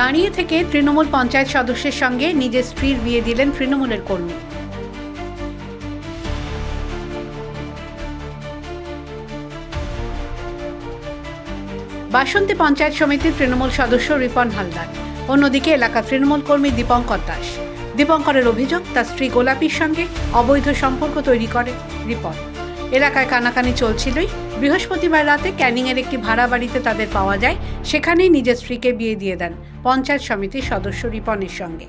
দাঁড়িয়ে থেকে তৃণমূল পঞ্চায়েত সদস্যের সঙ্গে নিজের স্ত্রীর বিয়ে দিলেন তৃণমূলের কর্মী। বাসন্তী পঞ্চায়েত সমিতির তৃণমূল সদস্য রিপন হালদার। অন্যদিকে এলাকা তৃণমূল কর্মী দীপঙ্কর দাস। দীপঙ্করের অভিযোগ, তার স্ত্রী গোলাপির সঙ্গে অবৈধ সম্পর্ক তৈরি করে রিপন। এলাকায় কানাকানি চলছিলই। বৃহস্পতিবার রাতে ক্যানিংয়ের একটি ভাড়া বাড়িতে তাদের পাওয়া যায় সেখানেই নিজের স্ত্রীকে বিয়ে দিয়ে দেন পঞ্চায়েত সমিতির সদস্য রিপনের সঙ্গে।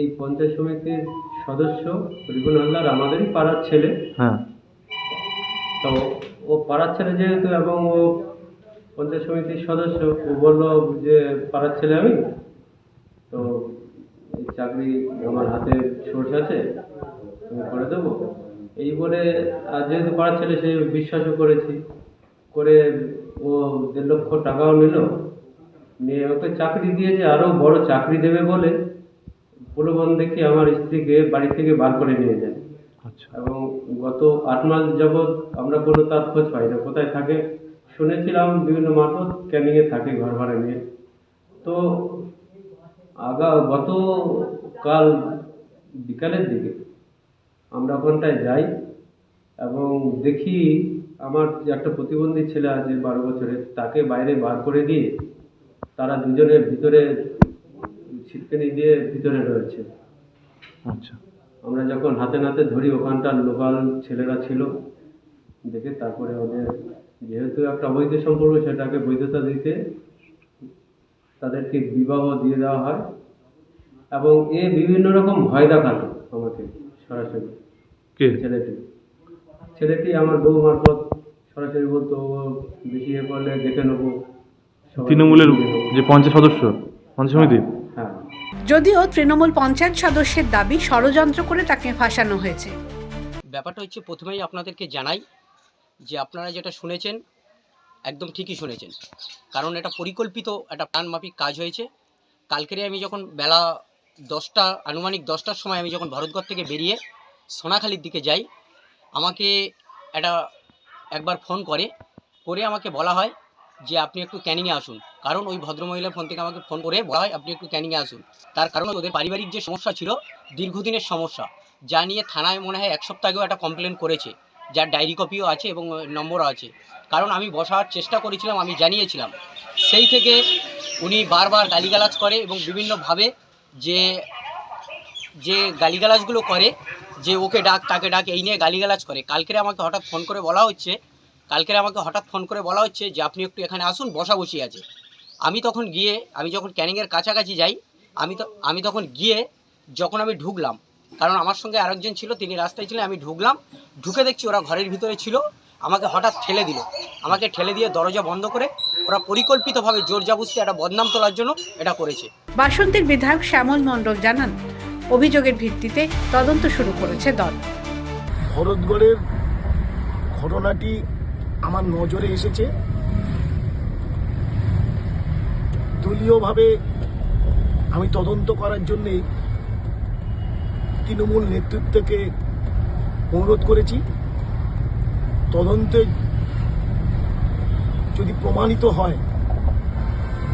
এই পঞ্চায়েত সমিতির সদস্য রিপন হালদার আমাদেরই পাড়ার ছেলে। হ্যাঁ। তো ও পাড়ার ছেলে যেহেতু এবং ও পঞ্চায়েত সমিতির সদস্য ও বলল যে পাড়ার ছেলে আমি। তো এই চাকরি আমার হাতে সোর্স আছে তুমি করে দেবো। এই বলে আর যেহেতু পাড়ার ছেলে সে বিশ্বাসও করেছি। করে ও দেড় লক্ষ টাকাও নিল। নিয়ে ওকে চাকরি দিয়েছে আরও বড় চাকরি দেবে বলে। প্রলোভন দেখে আমার স্ত্রীকে বাড়ি থেকে বার করে নিয়ে যায়। আচ্ছা। এবং গত আট মাস যাবৎ আমরা কোনো তার খোঁজ পাই না কোথায় থাকে? শুনেছিলাম বিভিন্ন মারফত ক্যানিংয়ে থাকে ঘর ভাড়া নিয়ে। তো আগা গত কাল বিকালের দিকে আমরা ওখানটায় যাই এবং দেখি আমার যে একটা প্রতিবন্ধী ছেলে আছে বারো বছরের তাকে বাইরে বার করে দিয়ে তারা দুজনে ভিতরে ছিটকেনি দিয়ে ভিতরে রয়েছে। আচ্ছা। আমরা যখন হাতে নাতে ধরি ওখানটার লোকাল ছেলেরা ছিল দেখে তারপরে ওদের যেহেতু একটা অবৈধ সম্পর্ক সেটাকে বৈধতা দিতে তাদেরকে বিবাহ দিয়ে দেওয়া হয় এবং এ বিভিন্ন রকম ভয় দেখানো আমাকে সরাসরি। কে? ছেলেটি। ছেলেটি আমার বউ মারফত সরাসরি বলতো ও বেশি ইয়ে করলে দেখে নেব। তৃণমূলের যে পঞ্চায়েত সদস্য পঞ্চায়েত সমিতি? হ্যাঁ। যদিও তৃণমূল পঞ্চায়েত সদস্যের দাবি ষড়যন্ত্র করে তাকে ফাঁসানো হয়েছে। ব্যাপারটা হচ্ছে প্রথমেই আপনাদেরকে জানাই যে আপনারা যেটা শুনেছেন একদম ঠিকই শুনেছেন। কারণ এটা পরিকল্পিত একটা প্ল্যানমাফিক কাজ হয়েছে। কালকেরে আমি যখন বেলা দশটা আনুমানিক দশটার সময় আমি যখন ভারতঘর থেকে বেরিয়ে সোনাখালির দিকে যাই। আমাকে একটা একবার ফোন করে করে আমাকে বলা হয় যে আপনি একটু ক্যানিংয়ে আসুন। কারণ ওই ভদ্রমহিলার ফোন থেকে আমাকে ফোন করে বলা হয় আপনি একটু ক্যানিংয়ে আসুন। তার কারণ ওদের পারিবারিক যে সমস্যা ছিল, দীর্ঘদিনের সমস্যা, যা নিয়ে থানায় মনে হয় এক সপ্তাহ আগেও একটা কমপ্লেন করেছে, যার ডায়েরি কপিও আছে এবং নম্বরও আছে। কারণ আমি বসার চেষ্টা করেছিলাম, আমি জানিয়েছিলাম। সেই থেকে উনি বারবার গালিগালাজ করে এবং বিভিন্নভাবে যে যে গালিগালাজগুলো করে, যে ওকে ডাক, তাকে ডাক, এই নিয়ে গালিগালাজ করে। কালকেরে আমাকে হঠাৎ ফোন করে বলা হচ্ছে, কালকেরে আমাকে হঠাৎ ফোন করে বলা হচ্ছে যে, আপনি একটু এখানে আসুন, বসা বসি আছে। আমি তখন গিয়ে, আমি যখন ক্যানিংয়ের কাছাকাছি যাই, আমি তো, আমি তখন গিয়ে যখন আমি ঢুকলাম, কারণ আমার সঙ্গে আরেকজন ছিল, তিনি রাস্তায় ছিলেন, আমি ঢুকলাম, ঢুকে দেখছি ওরা ঘরের ভিতরে ছিল, আমাকে হঠাৎ ঠেলে দিল। আমাকে ঠেলে দিয়ে দরজা বন্ধ করে ওরা পরিকল্পিতভাবে জোর জাবুস্তি একটা বদনাম তোলার জন্য এটা করেছে। বাসন্তীর বিধায়ক শ্যামল মণ্ডল জানান অভিযোগের ভিত্তিতে তদন্ত শুরু করেছে দল। ভরতগড়ের ঘটনাটি আমার নজরে এসেছে। দলীয়ভাবে আমি তদন্ত করার জন্যে তৃণমূল নেতৃত্বকে অনুরোধ করেছি। তদন্তে যদি প্রমাণিত হয়,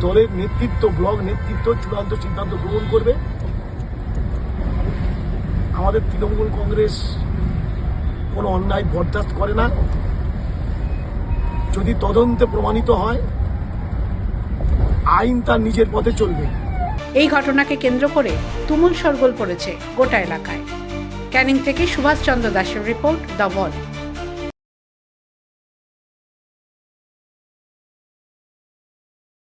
দলের নেতৃত্ব, ব্লক নেতৃত্ব চূড়ান্ত সিদ্ধান্ত গ্রহণ করবে। আমাদের তৃণমূল কংগ্রেস কোনো অন্যায় বরদাস্ত করে না। যদি তদন্তে প্রমাণিত হয়, আইন তার নিজের পথে চলবে। এই ঘটনাকে কেন্দ্র করে তুমুল সরগোল পড়েছে গোটা এলাকায়। ক্যানিং থেকে সুভাষচন্দ্র দাসের রিপোর্ট দ্য ওয়াল